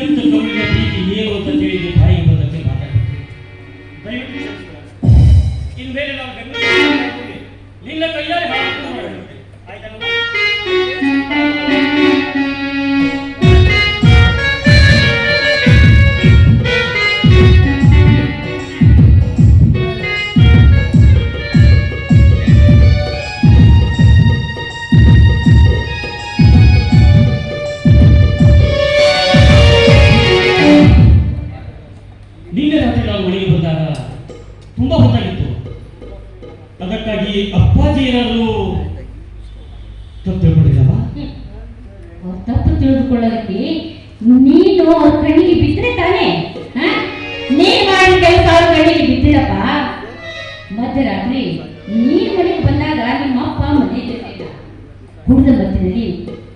ಎಂತ ಕವಿಯ ಪ್ರೀತಿ ಏನು ಅಂತ ತಿಳಿದು ಬಾಯಿಗೆ ಬಂದಂತೆ ಮಾತಾಡ್ತೀವಿ ದಯವಿಟ್ಟು ಕ್ಷಮಿಸು. ಇನ್ಮೇಲೆ ನಾವು ಬೆಂಗಳೂರಿಗೆ ನಿನ್ನೆ ರಾತ್ರಿ ನಾವು ಮನೆಗೆ ಬಂದಾಗ ತುಂಬಾ ಹೊತ್ತಾಗಿತ್ತು. ಅದಕ್ಕಾಗಿ ಅಪ್ಪಾಜಿ ಏನಾದರೂ ತಪ್ಪು ತಿಳ್ಕೊಂಡಿದ್ದಾವ ಅವ್ರ್ ತಪ್ಪು ತಿಳಿದುಕೊಳ್ಳೋದಕ್ಕೆ ನೀನು ಅವ್ರ ಕಣ್ಣಿಗೆ ಬಿದ್ದರೆ ತಾನೇ? ನೀನ್ ಮಾಡಿ ಕೆಲಸ ಅವ್ರ ಕಣ್ಣಿಗೆ ಬಿದ್ದಿರಪ್ಪ ಮಧ್ಯರಾತ್ರಿ ನೀನ್ ಮನೆಗೆ ಬಂದಾಗ ನಿಮ್ಮ ಅಪ್ಪ ಜೊತೆ ಕುಡಿದ ಮಧ್ಯದಲ್ಲಿ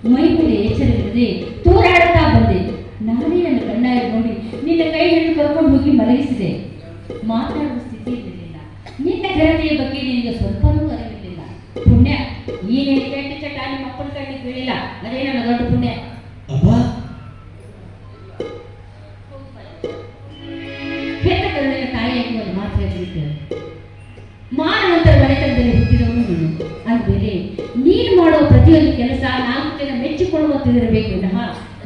ಮೈ ಮೇಲೆ ಎಚ್ಚರವಿಲ್ಲದೆ ತೂರಾಡುತ್ತಾ ಬಂದೆ ನಾನೇ ನನ್ನ ಕಣ್ಣಾಗಿ ನೋಡಿ ನಿನ್ನ ಕೈ ಹಿಡಿದು ಕರ್ಕೊಂಡು ಹೋಗಿ ಮಲಗಿಸಿದೆ? ಮಾತಾಡುವ ಸ್ಥಿತಿ ಇರಲಿಲ್ಲ. ನಿನ್ನ ಘನತೆಯ ಬಗ್ಗೆ ನಿನಗೆ ಸ್ವಲ್ಪನೂ ಅರಿವಿರಲಿಲ್ಲ. ಪುಣ್ಯ ನೀನೇ ಕೆಟ್ಟ ಚಟ ನಿಮ್ಮ ಅಪ್ಪನ ಬೀಳಿಲ್ಲ ಅದೇ ನನ್ನ ದೊಡ್ಡ ಪುಣ್ಯ? ಅಪ್ಪ? ಹೆತ್ತ ಕರುಳಿನ ತಾಯಿಯಾಗಿ ಒಂದು ಮಾತು ಹೇಳಿದ್ದೆ ಮಾನವಂತರ ಮನೆತನದಲ್ಲಿ ಹುಟ್ಟಿದವನು ನೀನು. ಅಂದಮೇಲೆ ನೀನು ಮಾಡುವ ಪ್ರತಿಯೊಂದು ಕೆಲಸ ನಾಲ್ಕು ಜನ ಮೆಚ್ಚಿಕೊಳ್ಳುವಂತಿರಬೇಕು ವಿನಃ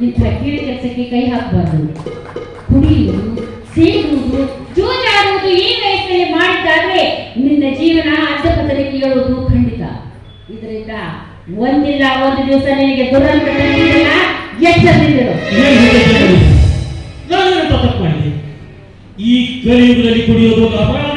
ಇಂಥ ಕೀಳು ಕೆಲಸಕ್ಕೆ ಕೈ ಹಾಕಬಾರ್ದು. ಕುಡಿಯುವುದು ಮಾಡಿದ್ದಾದ್ರೆ ನಿನ್ನ ಜೀವನ ಅಡ್ಡಪದರಿಗೆ ಏಳುವುದು ಖಂಡಿತ. ಇದರಿಂದ ಒಂದಿಲ್ಲ, ಒಂದು ದಿವಸ ನಿನಗೆ ದುರಂತ ಈ ಕಲಿಯುಗದಲ್ಲಿ ಕುಡಿಯೋದು ಅಪರಾಧ.